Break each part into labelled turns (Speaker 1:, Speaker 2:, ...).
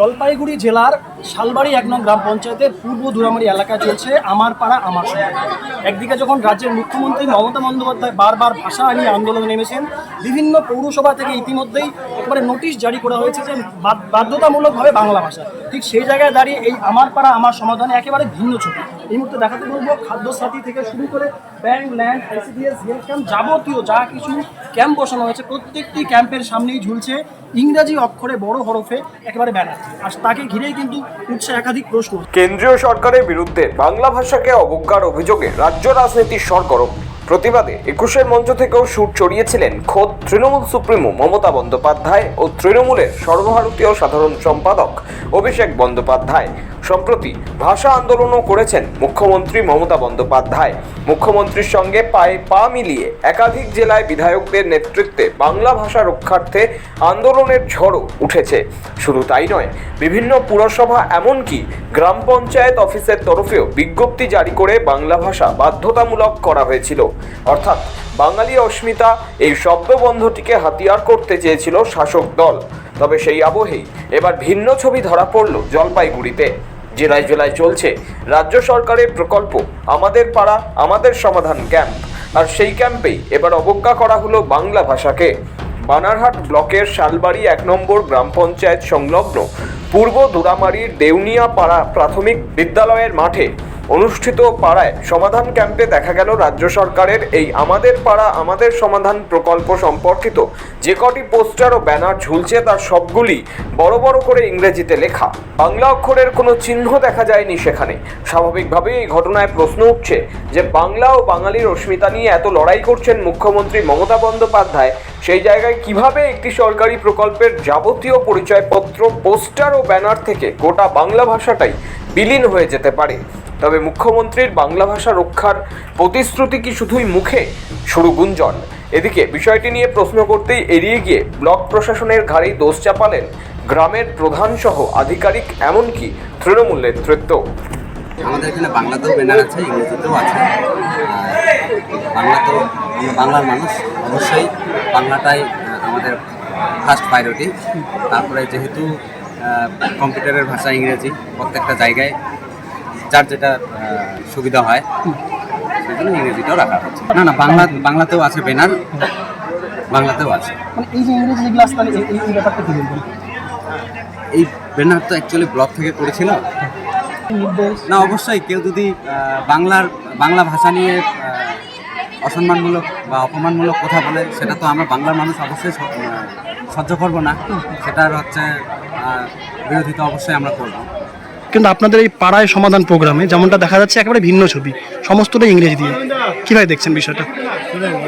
Speaker 1: জলপাইগুড়ি জেলার শালবাড়ি এক নং গ্রাম পঞ্চায়েতের পূর্ব দুরামারি এলাকায় চলছে আমার পাড়া আমার সমাজ একদিকে যখন রাজ্যের মুখ্যমন্ত্রী মমতা বন্দ্যোপাধ্যায় বারবার ভাষা নিয়ে আন্দোলনে নেমেছেন, বিভিন্ন পৌরসভা থেকে ইতিমধ্যেই একবারে নোটিশ জারি করা হয়েছে যে বাধ্যতামূলকভাবে বাংলা ভাষা। ঠিক সেই জায়গায় দাঁড়িয়ে এই আমার পাড়া আমার সমাধানে একেবারে ভিন্ন ছবি। এই মুহূর্তে দেখাতে বলব, খাদ্যসাথী থেকে শুরু করে bank, land, ICDS, health camp যাবতীয় যা কিছু ক্যাম্প বসানো হয়েছে, প্রত্যেকটি ক্যাম্পের সামনেই ঝুলছে ইংরাজি অক্ষরে বড় হরফে একেবারে ব্যানার। আর তাকে ঘিরেই কিন্তু উঠছে একাধিক প্রশ্ন।
Speaker 2: কেন্দ্রীয় সরকারের বিরুদ্ধে বাংলা ভাষাকে অবজ্ঞার অভিযোগে রাজ্য রাজনীতির সরগরম। প্রতিবাদে একুশের মঞ্চ থেকেও সুর চড়িয়েছিলেন খোদ তৃণমূল সুপ্রিমো মমতা বন্দ্যোপাধ্যায় ও তৃণমূলের সর্বভারতীয় সাধারণ সম্পাদক অভিষেক বন্দ্যোপাধ্যায়। সম্প্রতি ভাষা আন্দোলনও করেছেন মুখ্যমন্ত্রী মমতা বন্দ্যোপাধ্যায়। মুখ্যমন্ত্রীর সঙ্গে পায়ে পা মিলিয়ে একাধিক জেলায় বিধায়কদের নেতৃত্বে বাংলা ভাষা রক্ষার্থে আন্দোলনের ঝড়ও উঠেছে। শুধু তাই নয়, বিভিন্ন পুরসভা এমনকি গ্রাম পঞ্চায়েত অফিসের তরফেও বিজ্ঞপ্তি জারি করে বাংলা ভাষা বাধ্যতামূলক করা হয়েছিল। অর্থাৎ বাঙালি অস্মিতা এই শব্দবন্ধটিকে হাতিয়ার করতে চেয়েছিল শাসক দল। তবে সেই আবহেই এবার ভিন্ন ছবি ধরা পড়ল জলপাইগুড়িতে। জেলায় জেলায় চলছে। রাজ্য সরকারের প্রকল্প, আমাদের পাড়া, আমাদের সমাধান ক্যাম্প। আর সেই ক্যাম্পেই এবার অবজ্ঞা করা হলো বাংলা ভাষাকে। বানারহাট ব্লকের শালবাড়ি এক নম্বর গ্রাম পঞ্চায়েত সংলগ্ন পূর্ব দুরামারির দেউনিয়া পাড়া প্রাথমিক বিদ্যালয়ের মাঠে অনুষ্ঠিত পাড়ায় সমাধান ক্যাম্পে দেখা গেল রাজ্য সরকারের এই আমাদের পাড়া, আমাদের সমাধান প্রকল্প সম্পর্কিত যে কটি পোস্টার ও ব্যানার ঝুলছে তার সবগুলি বড় বড় করে ইংরেজিতে লেখা। বাংলা অক্ষরের কোনো চিহ্ন দেখা যায়নি সেখানে। স্বাভাবিকভাবেই এই ঘটনায় প্রশ্ন উঠছে যে বাংলা ও বাঙালির অস্মিতা নিয়ে এত লড়াই করছেন মুখ্যমন্ত্রী মমতা বন্দ্যোপাধ্যায়, সেই জায়গায় কীভাবে একটি সরকারি প্রকল্পের যাবতীয় পরিচয়পত্র, পোস্টার ও ব্যানার থেকে গোটা বাংলা ভাষাটাই বিলীন হয়ে যেতে পারে? তবে মুখ্যমন্ত্রীর বাংলা ভাষা রক্ষার প্রতিশ্রুতি কি শুধুই মুখে? শুরু গুঞ্জন। এদিকে বিষয়টি নিয়ে প্রশ্ন করতেই এড়িয়ে গিয়ে ব্লক প্রশাসনের ঘাড়েই দোষ চাপালেন গ্রামের প্রধান সহ আধিকারিক, এমনকি তৃণমূল নেতৃত্ব।
Speaker 3: আমাদের এখানে বাংলাতেও ব্যানার আছে, ইংরেজিতেও আছে। বাংলাতেও আমরা বাংলার মানুষ, অবশ্যই বাংলাটাই আমাদের ফার্স্ট প্রায়োরিটি তারপরে যেহেতু কম্পিউটারের ভাষা ইংরেজি প্রত্যেকটা জায়গায় যার যেটা সুবিধা হয় সেই জন্য ইংরেজিটাও রাখা হচ্ছে। না না বাংলা বাংলাতেও আছে ব্যানার বাংলাতেও আছে।
Speaker 1: মানে এই যে ইংরেজি যেগুলো আসতে এই এই- এই ব্যাপারটা কি বলবেন?
Speaker 3: এই ব্যানার তো অ্যাকচুয়ালি ব্লক থেকে করেছিল। না অবশ্যই কেউ যদি বাংলার বাংলা ভাষা নিয়ে অসম্মানমূলক বা অপমানমূলক কথা বলে সেটা তো আমরা বাংলার মানুষ অবশ্যই সহ্য করব না। সেটার হচ্ছে বিরোধিতা অবশ্যই আমরা করব।
Speaker 1: কিন্তু আপনাদের এই পাড়ায় সমাধান প্রোগ্রামে যেমনটা দেখা যাচ্ছে একেবারে ভিন্ন ছবি সমস্তটা ইংরেজি দিয়ে। কীভাবে দেখছেন বিষয়টা?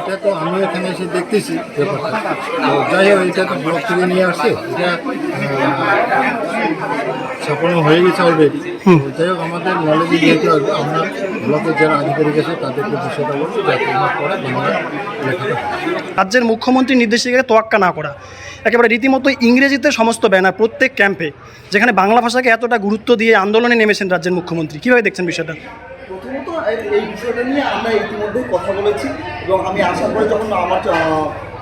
Speaker 4: এটা তো আমি এখানে এসে দেখতেছি যাই হোক এটা তো ব্লক থেকে নিয়ে আসছে। এটা হয়ে গেছে অলরেডি যাই হোক আমাদের নলেজে যেহেতু আমরা ব্লকের যারা আধিকারিক আছে তাদেরকে বিষয়টা বলছি যাতে হয়।
Speaker 1: রাজ্যের মুখ্যমন্ত্রীর নির্দেশিকাকে তোয়াক্কা না করা। একেবারে রীতিমতো ইংরেজিতে সমস্ত ব্যানার প্রত্যেক ক্যাম্পে, যেখানে বাংলা ভাষাকে এতটা গুরুত্ব দিয়ে আন্দোলনে নেমেছেন রাজ্যের মুখ্যমন্ত্রী। কীভাবে দেখছেন বিষয়টা?
Speaker 5: প্রথমত এই- বিষয়টা নিয়ে আমরা ইতিমধ্যেই কথা বলেছি এবং আমি আসার পরে যখন আমার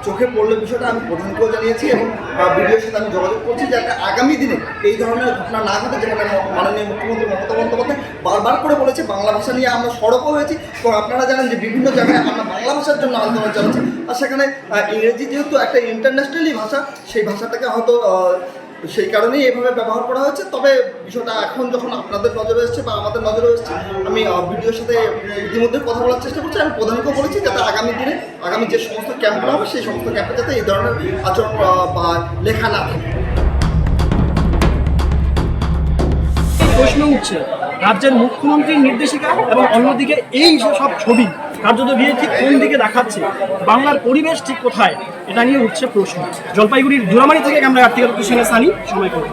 Speaker 5: চোখে পড়ল বিষয়টা আমি প্রধানকেও জানিয়েছি এবং বিডিওর সাথে আমি যোগাযোগ করছি যাতে আগামী দিনে এই ধরনের ঘটনা না ঘটে যেখানে মাননীয় মুখ্যমন্ত্রী মমতা বন্দ্যোপাধ্যায় বারবার করে বলেছে, বাংলা ভাষা নিয়ে আমরা সড়কও হয়েছি এবং আপনারা জানেন যে বিভিন্ন জায়গায় আমরা বাংলা ভাষার জন্য আন্দোলন চালাচ্ছি। আর সেখানে ইংরেজি যেহেতু একটা ইন্টারন্যাশনালি ভাষা, সেই ভাষাটাকে হয়তো সেই কারণেই এভাবে ব্যবহার করা হচ্ছে তবে বিষয়টা এখন যখন আপনাদের নজরে এসছে বা আমাদের নজরে এসছে, আমি ভিডিওর সাথে ইতিমধ্যে কথা বলার চেষ্টা করছি। আমি প্রধানকেও বলেছি যাতে আগামী দিনে, আগামী যে সমস্ত ক্যাম্পগুলো হবে, সেই সমস্ত ক্যাম্পে যাতে এই ধরনের আচরণ বা লেখা না থাকে।
Speaker 1: প্রশ্ন উঠছে, রাজ্যের মুখ্যমন্ত্রীর নির্দেশিকা এবং অন্যদিকে এই সব ছবি কার্যত বিয়ে ঠিক কোন দিকে দেখাচ্ছে? বাংলার পরিবেশ ঠিক কোথায়? এটা নিয়ে উঠছে প্রশ্ন। জলপাইগুড়ির দুরামারি থেকে আমরা আর্থিক সানি, সময় করি।